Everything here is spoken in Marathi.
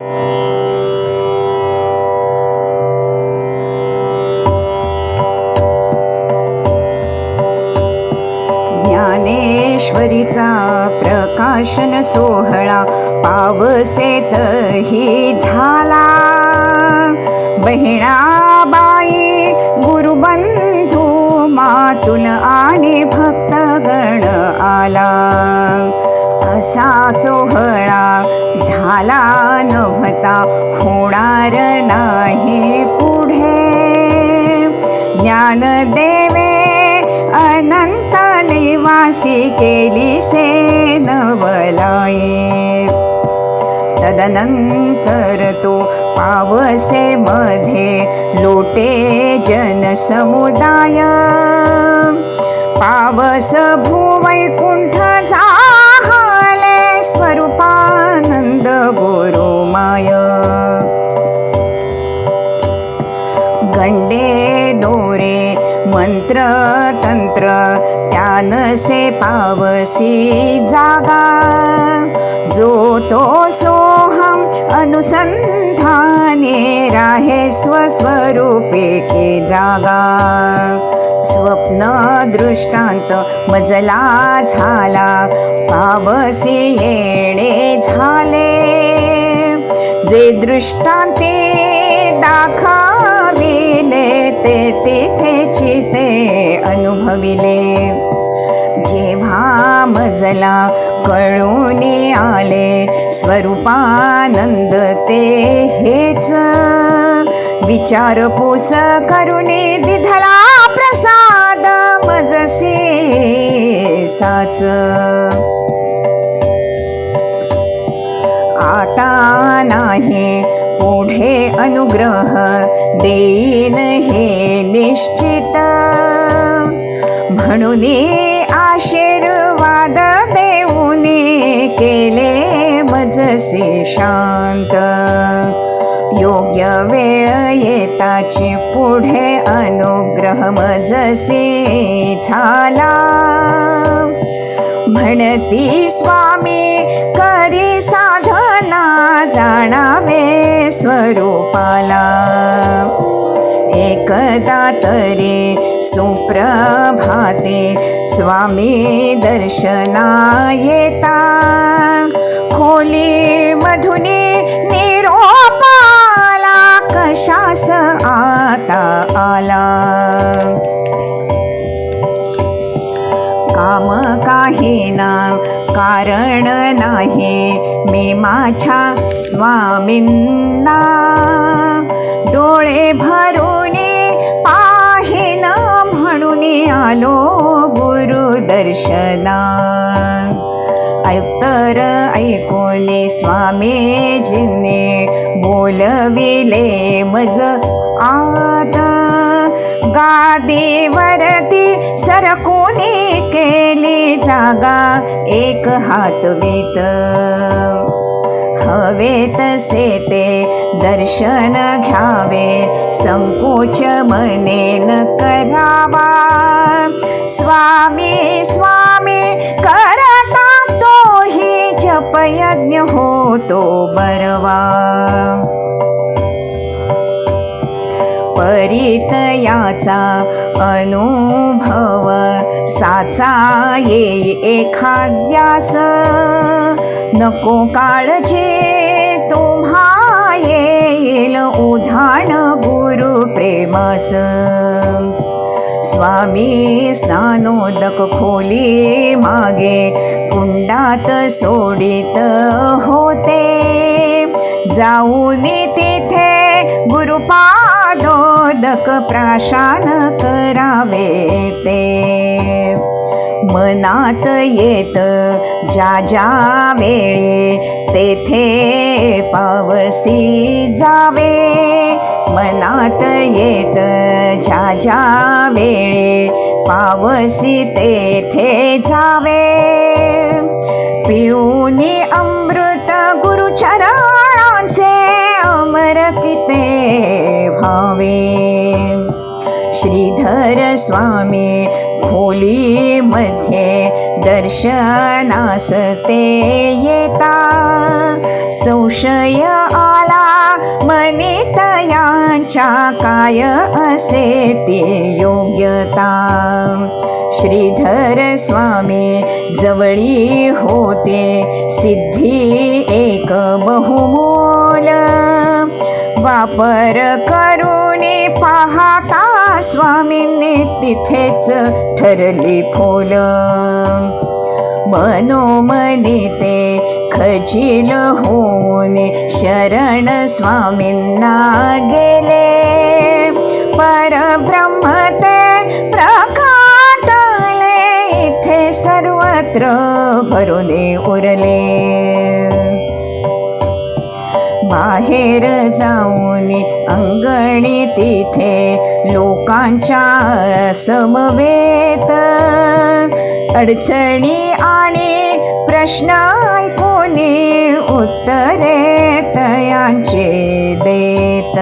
ज्ञानेश्वरीचा प्रकाशन सोहळा पावसेत ही झाला. बहिणाबाई गुरुबंधू मातुल आणि भक्तगण आला. असा सोहळा झाला नव्हता होणार नाही पुढे. ज्ञानदेवे अनंत निवासी केली से नवलाये तदनंतर तो पावसे मध्ये लोटे जनसमुदाय. पावस भूवैकुंठ झाले स्वरूपा तंत्र तंत्र त्यानसे पावसी जागा. जो तो सोहम अनुसंधाने राहे स्वस्वरूपे के जागा. स्वप्न दृष्टांत मजला झाला पावसी येणे झाले. जे दृष्टांते दाखा ते तेथे चिते अनुभविले. जेव्हा मजला कळून आले स्वरूपानंद ते हेच. विचारपूस करुणे दिधला प्रसाद मजसे साच. आता नाही पुढे अनुग्रह देईन हे निश्चित. म्हणून आशीर्वाद देऊने केले मजसे शांत. योग्य वेळ येताची पुढे अनुग्रह मजसे झाला. म्हणती स्वामी करी सा स्वरूपाला. एकदा तरी सुप्रभाते स्वामी दर्शना येता खोली मधुनी निरोपाला कशास आता आला? काम काही ना कारण नाही मी माझ्या स्वामींना डोळे भरून पाहिन म्हणून आलो गुरुदर्शना ऐतर ऐकून स्वामीजींनी बोलविले मज आता गादीवरती सरकोने केली जागा एक हात हवेत हवे तसे ते दर्शन घ्यावे संकोच मनेन न करावा. स्वामी स्वामी करता तोही जपयज्ञ होतो बरवा. परितयाचा अनुभव साचा ये एखाद्यास. नको काळजे तुम्हा येईल उधाण गुरु प्रेमास. स्वामी स्नानोदक खोली मागे कुंडात सोडित होते. जाऊन तिथे गुरुपा साधक प्राशान करावे ते. मनात येत ज्या ज्या वेळे तेथे पावसी जावे. मनात येत ज्या ज्या वेळे पावसी तेथे जावे. पिऊनी अमृत गुरुचरणांचे अमर किते भावे श्रीधर स्वामी खोली मध्ये दर्शनास ते येता. संशय आला मनीत तयांच्या काय असे ते योग्यता. श्रीधर स्वामी जवळी होते सिद्धी एक बहुमोल. वापर करू करूनी पाहता स्वामींनी तिथेच ठरली फुल. मनोमनी ते खचिल होऊन शरण स्वामींना गेले. परब्रह्म ते प्रकाटले इथे सर्वत्र भरुने उरले. बाहेर जाऊन अंगणी तिथे लोकांच्या समवेत. अडचणी आणि प्रश्न ऐकून उत्तरे तयांचे देत.